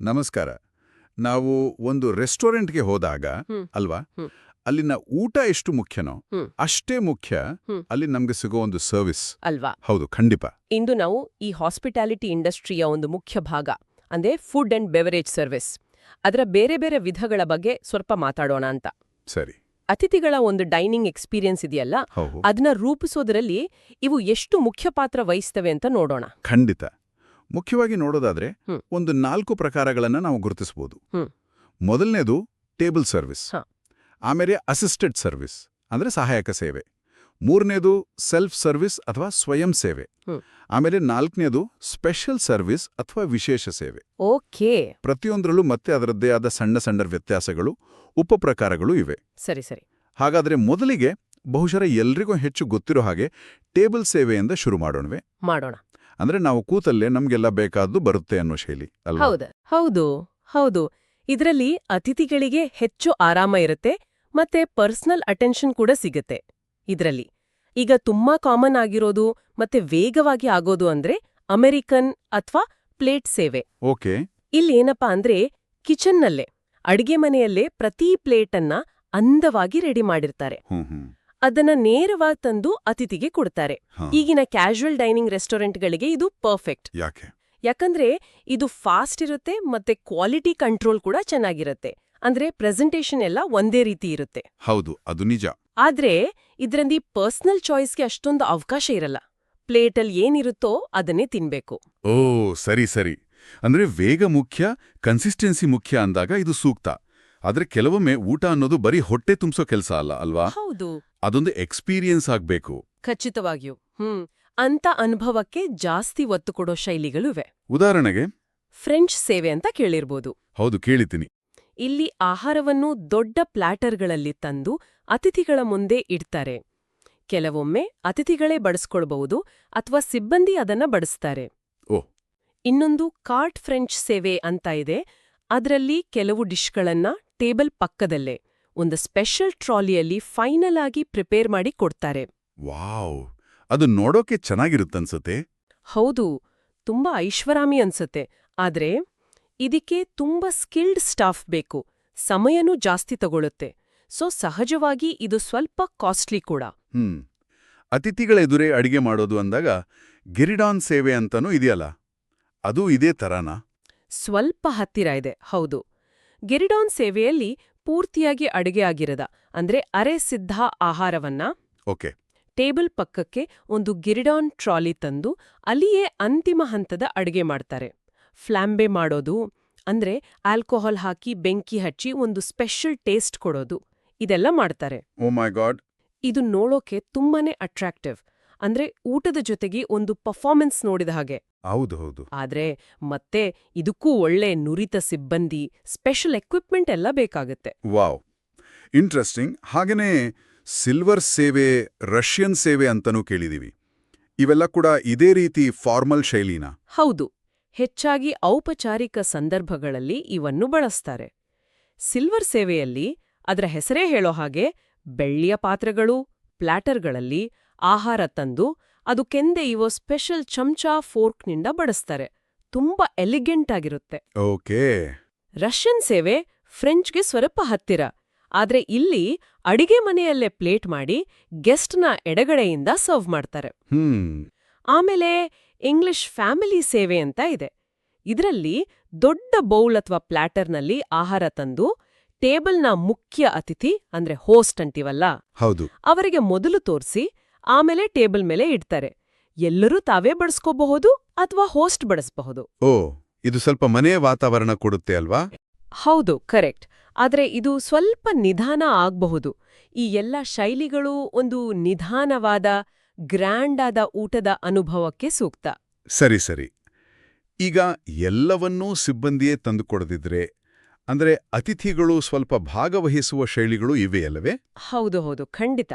ನಮಸ್ಕಾರ. ನಾವು ಒಂದು ರೆಸ್ಟೋರೆಂಟ್ಗೆ ಹೋದಾಗ. ಅಲ್ವಾ? ಅಲ್ಲಿನ ಊಟ ಎಷ್ಟು ಮುಖ್ಯನೋ ಅಷ್ಟೇ ಮುಖ್ಯ. ಅಲ್ಲಿ ನಮ್ಗೆ ಸಿಗೋ ಒಂದು ಸರ್ವಿಸ್. ಅಲ್ವಾ? ಹೌದು ಖಂಡಿತ ಇಂದು ನಾವು ಈ ಹಾಸ್ಪಿಟಾಲಿಟಿ ಇಂಡಸ್ಟ್ರಿಯ ಒಂದು ಮುಖ್ಯ ಭಾಗ ಅಂದ್ರೆ ಫುಡ್ ಅಂಡ್ ಬೆವರೇಜ್ ಸರ್ವಿಸ್. ಅದರ ಬೇರೆ ಬೇರೆ ವಿಧಗಳ ಬಗ್ಗೆ ಸ್ವಲ್ಪ ಮಾತಾಡೋಣ ಅಂತ. ಸರಿ. ಅತಿಥಿಗಳ ಒಂದು ಡೈನಿಂಗ್ ಎಕ್ಸ್ಪೀರಿಯನ್ಸ್ ಇದೆಯಲ್ಲ ಅದನ್ನ ರೂಪಿಸೋದ್ರಲ್ಲಿ ಇವು ಎಷ್ಟು ಮುಖ್ಯ ಪಾತ್ರ ವಹಿಸ್ತವೆ ಅಂತ ನೋಡೋಣ. ಖಂಡಿತ. ಮುಖ್ಯವಾಗಿ ನೋಡೋದಾದ್ರೆ ಒಂದು ನಾಲ್ಕು ಪ್ರಕಾರಗಳನ್ನು ನಾವು ಗುರುತಿಸಬಹುದು. ಮೊದಲನೇದು ಟೇಬಲ್ ಸರ್ವಿಸ್ ಆಮೇಲೆ ಅಸಿಸ್ಟೆಡ್ ಸರ್ವಿಸ್ ಅಂದ್ರೆ ಸಹಾಯಕ ಸೇವೆ. ಮೂರನೇದು ಸೆಲ್ಫ್ ಸರ್ವಿಸ್ ಅಥವಾ ಸ್ವಯಂ ಸೇವೆ. ಆಮೇಲೆ ನಾಲ್ಕನೇದು ಸ್ಪೆಷಲ್ ಸರ್ವಿಸ್ ಅಥವಾ ವಿಶೇಷ ಸೇವೆ. ಓಕೆ. ಪ್ರತಿಯೊಂದರಲ್ಲೂ ಮತ್ತೆ ಅದರದ್ದೇ ಆದ ಸಣ್ಣ ಸಣ್ಣ ವ್ಯತ್ಯಾಸಗಳು ಉಪಪ್ರಕಾರಗಳು ಇವೆ. ಸರಿ ಸರಿ. ಹಾಗಾದ್ರೆ ಮೊದಲಿಗೆ ಬಹುಶಃ ಎಲ್ರಿಗೂ ಹೆಚ್ಚು ಗೊತ್ತಿರೋ ಹಾಗೆ ಟೇಬಲ್ ಸೇವೆಯಿಂದ ಶುರು ಮಾಡೋಣವೆ. ಮಾಡೋಣ. ಅಂದ್ರೆ ನಾವು ಕೂತಲ್ಲೇ ನಮ್ಗೆಲ್ಲ ಬೇಕಾದ್ದು ಬರುತ್ತೆ ಅನ್ನೋ ಶೈಲಿ ಅಲ್ವಾ? ಹೌದ. ಹೌದು. ಹೌದು. ಇದರಲ್ಲಿ ಅತಿಥಿಗಳಿಗೆ ಹೆಚ್ಚು ಆರಾಮ ಇರುತ್ತೆ ಮತ್ತೆ ಪರ್ಸನಲ್ ಅಟೆನ್ಷನ್ ಕೂಡ ಸಿಗುತ್ತೆ ಇದರಲ್ಲಿ. ಈಗ ತುಂಬಾ ಕಾಮನ್ ಆಗಿರೋದು ಮತ್ತೆ ವೇಗವಾಗಿ ಆಗೋದು ಅಂದ್ರೆ ಅಮೆರಿಕನ್ ಅಥವಾ ಪ್ಲೇಟ್ ಸೇವೆ. ಓಕೆ. ಇಲ್ಲೇನಪ್ಪಾ ಅಂದ್ರೆ ಕಿಚನ್ನಲ್ಲೇ ಅಡಿಗೆ ಮನೆಯಲ್ಲೇ ಪ್ರತಿ ಪ್ಲೇಟನ್ನ ಅಂದವಾಗಿ ರೆಡಿ ಮಾಡಿರ್ತಾರೆ. ಹ್ಮ್ ಹ್ಮ್. ಅದನ್ನ ನೇರವಾಗಿ ತಂದು ಅತಿಥಿಗೆ ಕೊಡ್ತಾರೆ. ಈಗಿನ ಕ್ಯಾಶುವಲ್ ಡೈನಿಂಗ್ ರೆಸ್ಟೋರೆಂಟ್ಗಳಿಗೆ ಇದು ಪರ್ಫೆಕ್ಟ್ ಯಾಕೆ? ಯಾಕಂದ್ರೆ ಇದು ಫಾಸ್ಟ್ ಇರುತ್ತೆ ಮತ್ತೆ ಕ್ವಾಲಿಟಿ ಕಂಟ್ರೋಲ್ ಕೂಡ ಚೆನ್ನಾಗಿರುತ್ತೆ. ಅಂದ್ರೆ ಪ್ರೆಸೆಂಟೇಷನ್ ಎಲ್ಲ ಒಂದೇ ರೀತಿ ಇರುತ್ತೆ. ಹೌದು ಅದು ನಿಜ. ಆದ್ರೆ ಇದ್ರಲ್ಲಿ ಪರ್ಸನಲ್ ಚಾಯ್ಸ್ಗೆ ಅಷ್ಟೊಂದು ಅವಕಾಶ ಇರಲ್ಲ. ಪ್ಲೇಟಲ್ಲಿ ಏನಿರುತ್ತೋ ಅದನ್ನೇ ತಿನ್ಬೇಕು. ಓ ಸರಿ ಸರಿ. ಅಂದ್ರೆ ವೇಗ ಮುಖ್ಯ ಕನ್ಸಿಸ್ಟೆನ್ಸಿ ಮುಖ್ಯ ಅಂದಾಗ ಇದು ಸೂಕ್ತ. ಆದ್ರೆ ಕೆಲವೊಮ್ಮೆ ಊಟ ಅನ್ನೋದು ಬರೀ ಹೊಟ್ಟೆ ತುಂಬಿಸೋ ಕೆಲಸ ಅಲ್ಲ ಅಲ್ವಾ? ಹೌದು. ಅದೊಂದು ಎಕ್ಸ್ಪೀರಿಯನ್ಸ್ ಆಗ್ಬೇಕು. ಖಚಿತವಾಗಿಯೂ ಹ್ಮ್ ಅಂತ ಅನುಭವಕ್ಕೆ ಜಾಸ್ತಿ ಒತ್ತು ಕೊಡೋ ಶೈಲಿಗಳಿವೆ. ಉದಾಹರಣೆಗೆ? ಫ್ರೆಂಚ್ ಸೇವೆ ಅಂತ ಕೇಳಿರ್ಬೋದು. ಹೌದು ಕೇಳಿತೀನಿ ಇಲ್ಲಿ ಆಹಾರವನ್ನು ದೊಡ್ಡ ಪ್ಲಾಟರ್ಗಳಲ್ಲಿ ತಂದು ಅತಿಥಿಗಳ ಮುಂದೆ ಇಡ್ತಾರೆ. ಕೆಲವೊಮ್ಮೆ ಅತಿಥಿಗಳೇ ಬಡಿಸ್ಕೊಳ್ಬಹುದು ಅಥವಾ ಸಿಬ್ಬಂದಿ ಅದನ್ನ ಬಡಿಸ್ತಾರೆ. ಓ. ಇನ್ನೊಂದು ಕಾರ್ಟ್ ಫ್ರೆಂಚ್ ಸೇವೆ ಅಂತ ಇದೆ. ಅದರಲ್ಲಿ ಕೆಲವು ಡಿಶ್ಗಳನ್ನ ಟೇಬಲ್ ಪಕ್ಕದಲ್ಲೇ ಒಂದು ಸ್ಪೆಷಲ್ ಟ್ರಾಲಿಯಲ್ಲಿ ಫೈನಲ್ ಆಗಿ ಪ್ರಿಪೇರ್ ಮಾಡಿ ಕೊಡ್ತಾರೆ. ವಾವ್! ಅದು ನೋಡೋಕೆ ಚೆನ್ನಾಗಿರುತ್ತನ್ಸತ್ತೆ ಹೌದು ತುಂಬಾ ಐಶ್ವರಾಮಿ ಅನ್ಸತ್ತೆ. ಆದ್ರೆ ಇದಕ್ಕೆ ತುಂಬಾ ಸ್ಕಿಲ್ಡ್ ಸ್ಟಾಫ್ ಬೇಕು ಸಮಯನೂ ಜಾಸ್ತಿ ತಗೊಳ್ಳುತ್ತೆ ಸೊ ಸಹಜವಾಗಿ ಇದು ಸ್ವಲ್ಪ ಕಾಸ್ಟ್ಲಿ ಕೂಡ. ಹ್ಮ್. ಅತಿಥಿಗಳ ಎದುರೇ ಅಡಿಗೆ ಮಾಡೋದು ಅಂದಾಗ ಗಿರಿಡಾನ್ ಸೇವೆ ಅಂತನೂ ಇದೆಯಲ್ಲ ಅದು ಇದೇ ತರಾನಾ? ಸ್ವಲ್ಪ ಹತ್ತಿರ ಇದೆ ಹೌದು. ಗೆರಿಡಾನ್ ಸೇವೆಯಲ್ಲಿ ಪೂರ್ತಿಯಾಗಿ ಅಡುಗೆ ಆಗಿರದ ಅಂದ್ರೆ ಅರೆ ಸಿದ್ಧ ಆಹಾರವನ್ನ ಓಕೆ. ಟೇಬಲ್ ಪಕ್ಕಕ್ಕೆ ಒಂದು ಗಿರಿಡಾನ್ ಟ್ರಾಲಿ ತಂದು ಅಲ್ಲಿಯೇ ಅಂತಿಮ ಹಂತದ ಅಡುಗೆ ಮಾಡ್ತಾರೆ. ಫ್ಲಾಂಬೆ ಮಾಡೋದು ಅಂದ್ರೆ ಆಲ್ಕೋಹಾಲ್ ಹಾಕಿ ಬೆಂಕಿ ಹಚ್ಚಿ ಒಂದು ಸ್ಪೆಷಲ್ ಟೇಸ್ಟ್ ಕೊಡೋದು ಇದೆಲ್ಲ ಮಾಡ್ತಾರೆ. ಇದು ನೋಡೋಕೆ ತುಂಬಾನೇ ಅಟ್ರಾಕ್ಟಿವ್ ಅಂದ್ರೆ ಊಟದ ಜೊತೆಗೆ ಒಂದು ಪರ್ಫಾರ್ಮೆನ್ಸ್ ನೋಡಿದ ಹಾಗೆ. ಹೌದು ಹೌದು. ಆದ್ರೆ ಮತ್ತೆ ಇದಕ್ಕೂ ಒಳ್ಳೆ ನುರಿತ ಸಿಬ್ಬಂದಿ ಸ್ಪೆಷಲ್ ಎಕ್ವಿಪ್ಮೆಂಟ್ ಎಲ್ಲ ಬೇಕಾಗುತ್ತೆ. ವಾವ್. ಇಂಟ್ರೆಸ್ಟಿಂಗ್ ಹಾಗೇನೇ ಸಿಲ್ವರ್ ಸೇವೆ ರಷ್ಯನ್ ಸೇವೆ ಅಂತನೂ ಕೇಳಿದೀವಿ. ಇವೆಲ್ಲ ಕೂಡ ಇದೇ ರೀತಿ ಫಾರ್ಮಲ್ ಶೈಲಿನ? ಹೌದು. ಹೆಚ್ಚಾಗಿ ಔಪಚಾರಿಕ ಸಂದರ್ಭಗಳಲ್ಲಿ ಇವನ್ನು ಬಳಸ್ತಾರೆ. ಸಿಲ್ವರ್ ಸೇವೆಯಲ್ಲಿ ಅದರ ಹೆಸರೇ ಹೇಳೋ ಹಾಗೆ ಬೆಳ್ಳಿಯ ಪಾತ್ರೆಗಳು ಪ್ಲ್ಯಾಟರ್ಗಳಲ್ಲಿ ಆಹಾರ ತಂದು ಅದು ಇವ ಸ್ಪೆಷಲ್ ಚಮಚ ಫೋರ್ಕ್ನಿಂದ ಬಡಿಸ್ತಾರೆ. ತುಂಬಾ ಎಲಿಗೆಂಟ್ ಆಗಿರುತ್ತೆ. ಓಕೆ. ರಷ್ಯನ್ ಸೇವೆ ಫ್ರೆಂಚ್ಗೆ ಸ್ವಲ್ಪ ಹತ್ತಿರ. ಆದ್ರೆ ಇಲ್ಲಿ ಅಡಿಗೆ ಮನೆಯಲ್ಲೇ ಪ್ಲೇಟ್ ಮಾಡಿ ಗೆಸ್ಟ್ನ ಎಡಗಡೆಯಿಂದ ಸರ್ವ್ ಮಾಡ್ತಾರೆ. ಆಮೇಲೆ ಇಂಗ್ಲಿಷ್ ಫ್ಯಾಮಿಲಿ ಸೇವೆ ಅಂತ ಇದೆ. ಇದರಲ್ಲಿ ದೊಡ್ಡ ಬೌಲ್ ಅಥವಾ ಪ್ಲಾಟರ್ನಲ್ಲಿ ಆಹಾರ ತಂದು ಟೇಬಲ್ನ ಮುಖ್ಯ ಅತಿಥಿ ಅಂದ್ರೆ ಹೋಸ್ಟ್ ಅಂತೀವಲ್ಲ ಹೌದು. ಅವರಿಗೆ ಮೊದಲು ತೋರಿಸಿ ಆಮೇಲೆ ಟೇಬಲ್ ಮೇಲೆ ಇಡ್ತಾರೆ. ಎಲ್ಲರೂ ತಾವೇ ಬಡಿಸ್ಕೋಬಹುದು ಅಥವಾ ಹೋಸ್ಟ್ ಬಡಿಸಬಹುದು. ಓ ಇದು ಸ್ವಲ್ಪ ಮನೆಯ ವಾತಾವರಣ ಕೊಡುತ್ತೆ ಅಲ್ವಾ? ಹೌದು ಕರೆಕ್ಟ್. ಆದರೆ ಇದು ಸ್ವಲ್ಪ ನಿಧಾನ ಆಗಬಹುದು. ಈ ಎಲ್ಲ ಶೈಲಿಗಳು ಒಂದು ನಿಧಾನವಾದ ಗ್ರ್ಯಾಂಡ್ ಆದ ಊಟದ ಅನುಭವಕ್ಕೆ ಸೂಕ್ತ. ಸರಿ ಸರಿ. ಈಗ ಎಲ್ಲವನ್ನೂ ಸಿಬ್ಬಂದಿಯೇ ತಂದುಕೊಡದಿದ್ರೆ ಅಂದ್ರೆ ಅತಿಥಿಗಳು ಸ್ವಲ್ಪ ಭಾಗವಹಿಸುವ ಶೈಲಿಗಳು ಇವೆಯಲ್ಲವೇ ಹೌದು ಹೌದು ಖಂಡಿತ.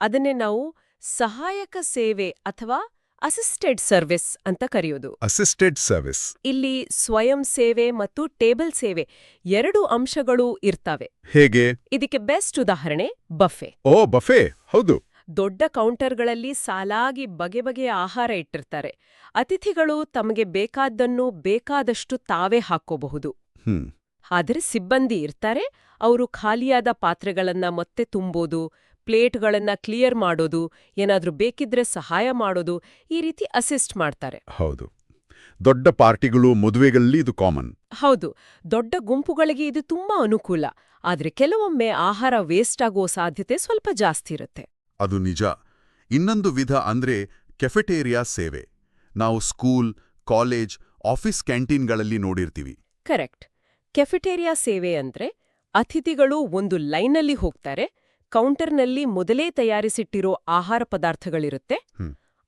ಅದನ್ನೇ ನಾವು ಸಹಾಯಕ ಸೇವೆ ಅಥವಾ ಅಸಿಸ್ಟೆಡ್ ಸರ್ವಿಸ್ ಅಂತ ಕರೆಯೋದು. ಅಸಿಸ್ಟೆಡ್ ಸರ್ವಿಸ್ ಇಲ್ಲಿ ಸ್ವಯಂ ಸೇವೆ ಮತ್ತು ಟೇಬಲ್ ಸೇವೆ ಎರಡು ಅಂಶಗಳು ಇರ್ತವೆ. ಹೇಗೆ? ಇದಕ್ಕೆ ಬೆಸ್ಟ್ ಉದಾಹರಣೆ ಬಫೆ. ಓ ಬಫೆ. ಹೌದು. ದೊಡ್ಡ ಕೌಂಟರ್ಗಳಲ್ಲಿ ಸಾಲಾಗಿ ಬಗೆ ಬಗೆಯ ಆಹಾರ ಇಟ್ಟಿರ್ತಾರೆ. ಅತಿಥಿಗಳು ತಮಗೆ ಬೇಕಾದ್ದನ್ನು ಬೇಕಾದಷ್ಟು ತಾವೇ ಹಾಕ್ಕೋಬಹುದು. ಆದರೆ ಸಿಬ್ಬಂದಿ ಇರ್ತಾರೆ ಅವರು ಖಾಲಿಯಾದ ಪಾತ್ರೆಗಳನ್ನ ಮತ್ತೆ ತುಂಬೋದು ಪ್ಲೇಟ್ಗಳನ್ನ ಕ್ಲಿಯರ್ ಮಾಡೋದು ಏನಾದರೂ ಬೇಕಿದ್ರೆ ಸಹಾಯ ಮಾಡೋದು ಈ ರೀತಿ ಅಸಿಸ್ಟ್ ಮಾಡ್ತಾರೆ. ಹೌದು. ದೊಡ್ಡ ಪಾರ್ಟಿಗಳು ಮದುವೆಗಳಲ್ಲಿ ಇದು ಕಾಮನ್. ಹೌದು. ದೊಡ್ಡ ಗುಂಪುಗಳಿಗೆ ಇದು ತುಂಬಾ ಅನುಕೂಲ. ಆದ್ರೆ ಕೆಲವೊಮ್ಮೆ ಆಹಾರ ವೇಸ್ಟ್ ಆಗೋ ಸಾಧ್ಯತೆ ಸ್ವಲ್ಪ ಜಾಸ್ತಿ ಇರುತ್ತೆ. ಅದು ನಿಜ. ಇನ್ನೊಂದು ವಿಧ ಅಂದ್ರೆ ಕೆಫೆಟೇರಿಯಾ ಸೇವೆ. ನಾವು ಸ್ಕೂಲ್ ಕಾಲೇಜ್ ಆಫೀಸ್ ಕ್ಯಾಂಟೀನ್ಗಳಲ್ಲಿ ನೋಡಿರ್ತೀವಿ. ಕರೆಕ್ಟ್. ಕೆಫೆಟೇರಿಯಾ ಸೇವೆ ಅಂದ್ರೆ ಅತಿಥಿಗಳು ಒಂದು ಲೈನಲ್ಲಿ ಹೋಗ್ತಾರೆ ಕೌಂಟರ್ನಲ್ಲಿ ಮೊದಲೇ ತಯಾರಿಸಿಟ್ಟಿರೋ ಆಹಾರ ಪದಾರ್ಥಗಳಿರುತ್ತೆ.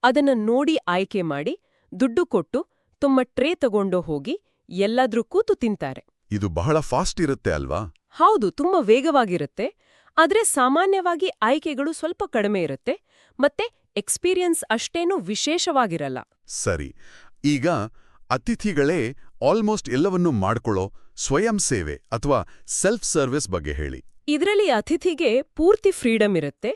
ಅದನ್ನು ನೋಡಿ ಆಯ್ಕೆ ಮಾಡಿ ದುಡ್ಡು ಕೊಟ್ಟು ತಮ್ಮ ಟ್ರೇ ತಗೊಂಡು ಹೋಗಿ ಎಲ್ಲಾದ್ರೂ ಕೂತು ತಿಂತಾರೆ. ಇದು ಬಹಳ ಫಾಸ್ಟ್ ಇರುತ್ತೆ ಅಲ್ವಾ? ಹೌದು ತುಂಬಾ ವೇಗವಾಗಿರುತ್ತೆ. ಆದ್ರೆ ಸಾಮಾನ್ಯವಾಗಿ ಆಯ್ಕೆಗಳು ಸ್ವಲ್ಪ ಕಡಿಮೆ ಇರುತ್ತೆ. ಮತ್ತೆ ಎಕ್ಸ್ಪೀರಿಯನ್ಸ್ ಅಷ್ಟೇನೂ ವಿಶೇಷವಾಗಿರಲ್ಲ. ಸರಿ. ಈಗ ಅತಿಥಿಗಳೇ ಆಲ್ಮೋಸ್ಟ್ ಎಲ್ಲವನ್ನೂ ಮಾಡ್ಕೊಳ್ಳೋ ಸ್ವಯಂ ಸೇವೆ ಅಥವಾ ಸೆಲ್ಫ್ ಸರ್ವಿಸ್ ಬಗ್ಗೆ ಹೇಳಿ. ಇದರಲ್ಲಿ ಅತಿಥಿಗೆ ಪೂರ್ತಿ ಫ್ರೀಡಮ್ ಇರುತ್ತೆ.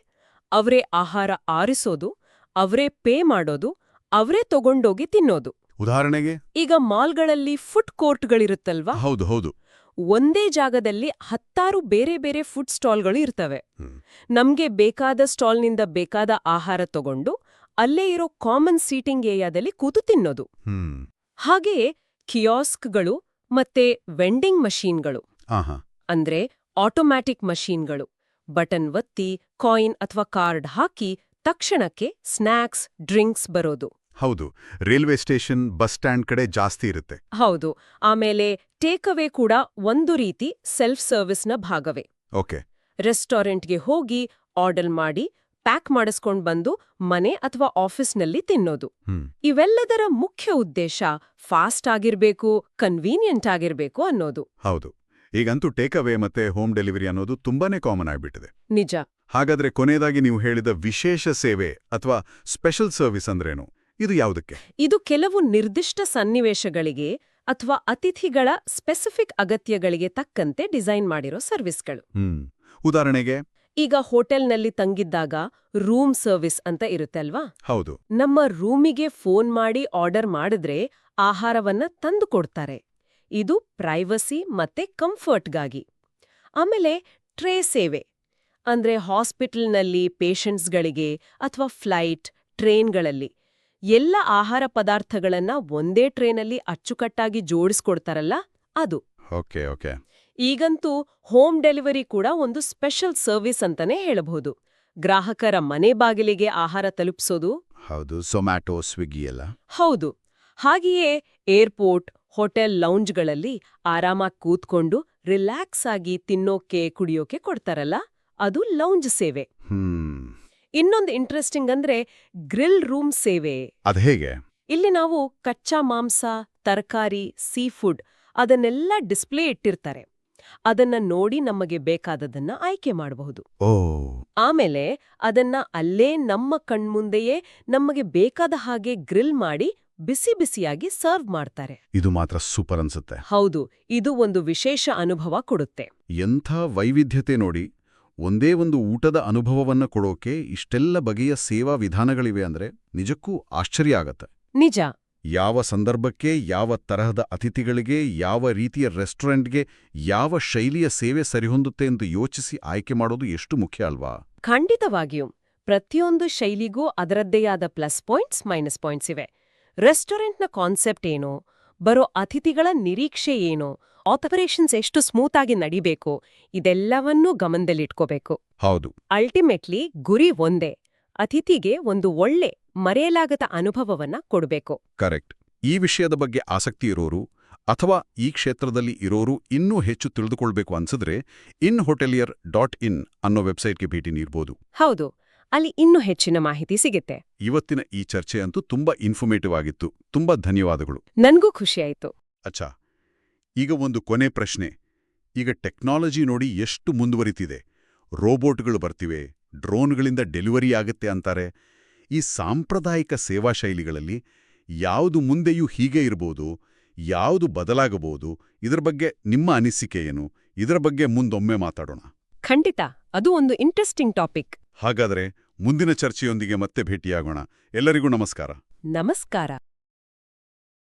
ಅವರೇ ಆಹಾರ ಆರಿಸೋದು ಅವರೇ ಪೇ ಮಾಡೋದು ಅವರೇ ತಗೊಂಡೋಗಿ ತಿನ್ನೋದು. ಉದಾಹರಣೆಗೆ? ಈಗ ಮಾಲ್ಗಳಲ್ಲಿ ಫುಡ್ ಕೋರ್ಟ್ಗಳಿರುತ್ತಲ್ವಾ? ಹೌದು ಹೌದು. ಒಂದೇ ಜಾಗದಲ್ಲಿ ಹತ್ತಾರು ಬೇರೆ ಬೇರೆ ಫುಡ್ ಸ್ಟಾಲ್ಗಳು ಇರ್ತವೆ. ನಮ್ಗೆ ಬೇಕಾದ ಸ್ಟಾಲ್ನಿಂದ ಬೇಕಾದ ಆಹಾರ ತಗೊಂಡು ಅಲ್ಲೇ ಇರೋ ಕಾಮನ್ ಸೀಟಿಂಗ್ ಏರಿಯಾದಲ್ಲಿ ಕೂತು ತಿನ್ನೋದು. ಹಾಗೆಯೇ ಕಿಯಾಸ್ಕ್ಗಳು ಮತ್ತೆ ವೆಂಡಿಂಗ್ ಮಷೀನ್ಗಳು. ಅಂದ್ರೆ ಆಟೋಮ್ಯಾಟಿಕ್ ಮಷೀನ್ಗಳು. ಬಟನ್ ಒತ್ತಿ ಕಾಯಿನ್ ಅಥವಾ ಕಾರ್ಡ್ ಹಾಕಿ ತಕ್ಷಣಕ್ಕೆ ಸ್ನ್ಯಾಕ್ಸ್ ಡ್ರಿಂಕ್ಸ್ ಬರೋದು. ಹೌದು ರೈಲ್ವೆ ಸ್ಟೇಷನ್ ಬಸ್ ಸ್ಟ್ಯಾಂಡ್ ಕಡೆ ಜಾಸ್ತಿ ಇರುತ್ತೆ. ಹೌದು ಆಮೇಲೆ ಟೇಕ್ ಅವೇ ಕೂಡ ಒಂದು ರೀತಿ ಸೆಲ್ಫ್ ಸರ್ವಿಸ್ನ ಭಾಗವೇ. ಓಕೆ. ರೆಸ್ಟೋರೆಂಟ್ಗೆ ಹೋಗಿ ಆರ್ಡರ್ ಮಾಡಿ ಪ್ಯಾಕ್ ಮಾಡಿಸ್ಕೊಂಡ್ ಬಂದು ಮನೆ ಅಥವಾ ಆಫೀಸ್ನಲ್ಲಿ ತಿನ್ನೋದು. ಹ್ಮ್. ಇವೆಲ್ಲದರ ಮುಖ್ಯ ಉದ್ದೇಶ ಫಾಸ್ಟ್ ಆಗಿರ್ಬೇಕು ಕನ್ವೀನಿಯಂಟ್ ಆಗಿರ್ಬೇಕು ಅನ್ನೋದು. ಹೌದು. ಈಗಂತೂ ಟೇಕ್ ಅವೇ ಮತ್ತೆ ಹೋಮ್ ಡೆಲಿವರಿ ಅನ್ನೋದು ತುಂಬಾನೇ ಕಾಮನ್ ಆಗಿಬಿಟ್ಟಿದೆ. ನಿಜ. ಹಾಗಾದ್ರೆ ಕೊನೆಯದಾಗಿ ನೀವು ಹೇಳಿದ ವಿಶೇಷ ಸೇವೆ ಅಥವಾ ಸ್ಪೆಷಲ್ ಸರ್ವಿಸ್ ಅಂದ್ರೇನು? ಇದು ಯಾವುದಕ್ಕೆ? ಇದು ಕೆಲವು ನಿರ್ದಿಷ್ಟ ಸನ್ನಿವೇಶಗಳಿಗೆ ಅಥವಾ ಅತಿಥಿಗಳ ಸ್ಪೆಸಿಫಿಕ್ ಅಗತ್ಯಗಳಿಗೆ ತಕ್ಕಂತೆ ಡಿಸೈನ್ ಮಾಡಿರೋ ಸರ್ವಿಸ್ಗಳು ಉದಾಹರಣೆಗೆ? ಈಗ ಹೋಟೆಲ್ನಲ್ಲಿ ತಂಗಿದ್ದಾಗ ರೂಮ್ ಸರ್ವಿಸ್ ಅಂತ ಇರುತ್ತೆ ಅಲ್ವಾ? ಹೌದು. ನಮ್ಮ ರೂಮಿಗೆ ಫೋನ್ ಮಾಡಿ ಆರ್ಡರ್ ಮಾಡಿದ್ರೆ ಆಹಾರವನ್ನ ತಂದು ಕೊಡ್ತಾರೆ. ಇದು ಪ್ರೈವಸಿ ಮತ್ತೆ ಕಂಫರ್ಟ್ಗಾಗಿ ಆಮೇಲೆ ಟ್ರೇ ಸೇವೆ. ಅಂದ್ರೆ ಹಾಸ್ಪಿಟಲ್ನಲ್ಲಿ ಪೇಷಂಟ್ಸ್ಗಳಿಗೆ ಅಥವಾ ಫ್ಲೈಟ್ ಟ್ರೇನ್ಗಳಲ್ಲಿ ಎಲ್ಲ ಆಹಾರ ಪದಾರ್ಥಗಳನ್ನ ಒಂದೇ ಟ್ರೇನಲ್ಲಿ ಅಚ್ಚುಕಟ್ಟಾಗಿ ಜೋಡಿಸ್ಕೊಡ್ತಾರಲ್ಲ ಅದು. ಓಕೆ ಓಕೆ ಈಗಂತೂ ಹೋಮ್ ಡೆಲಿವರಿ ಕೂಡ ಒಂದು ಸ್ಪೆಷಲ್ ಸರ್ವಿಸ್ ಅಂತಾನೆ ಹೇಳಬಹುದು. ಗ್ರಾಹಕರ ಮನೆ ಬಾಗಿಲಿಗೆ ಆಹಾರ ತಲುಪಿಸೋದು. ಹೌದು ಸೊಮ್ಯಾಟೊ ಸ್ವಿಗ್ಗಿ ಎಲ್ಲ. ಹೌದು. ಹಾಗೆಯೇ ಏರ್ಪೋರ್ಟ್ ಹೋಟೆಲ್ ಲೌಂಜ್ಗಳಲ್ಲಿ ಆರಾಮಾಗಿ ಕೂತ್ಕೊಂಡು ರಿಲ್ಯಾಕ್ಸ್ ಆಗಿ ತಿನ್ನೋಕೆ ಕುಡಿಯೋಕೆ ಕೊಡ್ತಾರಲ್ಲ? ಅದು ಲೌಂಜ್ ಸೇವೆ. ಇನ್ನೊಂದು ಇಂಟ್ರೆಸ್ಟಿಂಗ್ ಅಂದ್ರೆ ಗ್ರಿಲ್ ರೂಮ್ ಸೇವೆ. ಅದ್ ಹೇಗೆ? ಇಲ್ಲಿ ನಾವು ಕಚ್ಚಾ ಮಾಂಸ ತರಕಾರಿ ಸೀ ಫುಡ್ ಅದನ್ನೆಲ್ಲ ಡಿಸ್ಪ್ಲೇ ಇಟ್ಟಿರ್ತಾರೆ. ಅದನ್ನ ನೋಡಿ ನಮಗೆ ಬೇಕಾದದನ್ನ ಆಯ್ಕೆ ಮಾಡಬಹುದು. ಆಮೇಲೆ ಅದನ್ನ ಅಲ್ಲೇ ನಮ್ಮ ಕಣ್ಮುಂದೆಯೇ ನಮಗೆ ಬೇಕಾದ ಹಾಗೆ ಗ್ರಿಲ್ ಮಾಡಿ ಬಿಸಿ ಬಿಸಿಯಾಗಿ ಸರ್ವ್ ಮಾಡ್ತಾರೆ. ಇದು ಮಾತ್ರ ಸೂಪರ್ ಅನ್ಸುತ್ತೆ. ಹೌದು ಇದು ಒಂದು ವಿಶೇಷ ಅನುಭವ ಕೊಡುತ್ತೆ. ಎಂಥ ವೈವಿಧ್ಯತೆ ನೋಡಿ ಒಂದೇ ಒಂದು ಊಟದ ಅನುಭವವನ್ನ ಕೊಡೋಕೆ ಇಷ್ಟೆಲ್ಲ ಬಗೆಯ ಸೇವಾ ವಿಧಾನಗಳಿವೆ ಅಂದ್ರೆ ನಿಜಕ್ಕೂ ಆಶ್ಚರ್ಯ ಆಗತ್ತೆ. ನಿಜ. ಯಾವ ಸಂದರ್ಭಕ್ಕೆ ಯಾವ ತರಹದ ಅತಿಥಿಗಳಿಗೆ ಯಾವ ರೀತಿಯ ರೆಸ್ಟೋರೆಂಟ್ಗೆ ಯಾವ ಶೈಲಿಯ ಸೇವೆ ಸರಿಹೊಂದುತ್ತೆ ಎಂದು ಯೋಚಿಸಿ ಆಯ್ಕೆ ಮಾಡೋದು ಎಷ್ಟು ಮುಖ್ಯ ಅಲ್ವಾ? ಖಂಡಿತವಾಗಿಯೂ. ಪ್ರತಿಯೊಂದು ಶೈಲಿಗೂ ಅದರದ್ದೇ ಆದ ಪ್ಲಸ್ ಪಾಯಿಂಟ್ಸ್ ಮೈನಸ್ ಪಾಯಿಂಟ್ಸ್ ಇವೆ. ರೆಸ್ಟೋರೆಂಟ್ನ ಕಾನ್ಸೆಪ್ಟ್ ಏನೋ? ಬರೋ ಅತಿಥಿಗಳ ನಿರೀಕ್ಷೆ ಏನೋ? ಆಪರೇಷನ್ಸ್ ಎಷ್ಟು ಸ್ಮೂತ್ ಆಗಿ ನಡಿಬೇಕು? ಇದೆಲ್ಲವನ್ನೂ ಗಮನದಲ್ಲಿಟ್ಕೋಬೇಕು. ಹೌದು. ಅಲ್ಟಿಮೇಟ್ಲಿ ಗುರಿ ಒಂದೇ. ಅತಿಥಿಗೆ ಒಂದು ಒಳ್ಳೆ ಮರೆಯಲಾಗದ ಅನುಭವವನ್ನ ಕೊಡಬೇಕು. ಕರೆಕ್ಟ್. ಈ ವಿಷಯದ ಬಗ್ಗೆ ಆಸಕ್ತಿ ಇರೋರು ಅಥವಾ ಈ ಕ್ಷೇತ್ರದಲ್ಲಿ ಇರೋರು ಇನ್ನೂ ಹೆಚ್ಚು ತಿಳಿದುಕೊಳ್ಬೇಕು ಅನ್ಸಿದ್ರೆ ಇನ್ ಹೋಟೆಲಿಯರ್ ಡಾಟ್ ಇನ್ ಅನ್ನೋ ವೆಬ್ಸೈಟ್ಗೆ ಭೇಟಿ ನೀಡಬಹುದು ಹೌದು. ಅಲ್ಲಿ ಇನ್ನೂ ಹೆಚ್ಚಿನ ಮಾಹಿತಿ ಸಿಗುತ್ತೆ. ಇವತ್ತಿನ ಈ ಚರ್ಚೆ ಅಂತೂ ತುಂಬಾ ಇನ್ಫಾರ್ಮೇಟಿವ್ ಆಗಿತ್ತು. ತುಂಬಾ ಧನ್ಯವಾದಗಳು. ನನಗೂ ಖುಷಿಯಾಯಿತು ಅಚ್ಚಾ. ಈಗ ಒಂದು ಕೊನೆ ಪ್ರಶ್ನೆ. ಈಗ ಟೆಕ್ನಾಲಜಿ ನೋಡಿ ಎಷ್ಟು ಮುಂದುವರಿತಿದೆ. ರೋಬೋಟ್ಗಳು ಬರ್ತಿವೆ ಡ್ರೋನ್ಗಳಿಂದ ಡೆಲಿವರಿ ಆಗುತ್ತೆ ಅಂತಾರೆ. ಈ ಸಾಂಪ್ರದಾಯಿಕ ಸೇವಾ ಶೈಲಿಗಳಲ್ಲಿ ಯಾವುದು ಮುಂದೆಯೂ ಹೀಗೆ ಇರಬಹುದು ಯಾವುದು ಬದಲಾಗಬಹುದು ಇದರ ಬಗ್ಗೆ ನಿಮ್ಮ ಅನಿಸಿಕೆ ಏನು? ಇದರ ಬಗ್ಗೆ ಮುಂದೊಮ್ಮೆ ಮಾತಾಡೋಣ. ಖಂಡಿತ. ಅದು ಒಂದು ಇಂಟ್ರೆಸ್ಟಿಂಗ್ ಟಾಪಿಕ್ ಹಾಗಾದರೆ ಮುಂದಿನ ಚರ್ಚೆಯೊಂದಿಗೆ ಮತ್ತೆ ಭೇಟಿಯಾಗೋಣ. ಎಲ್ಲರಿಗೂ ನಮಸ್ಕಾರ. ನಮಸ್ಕಾರ.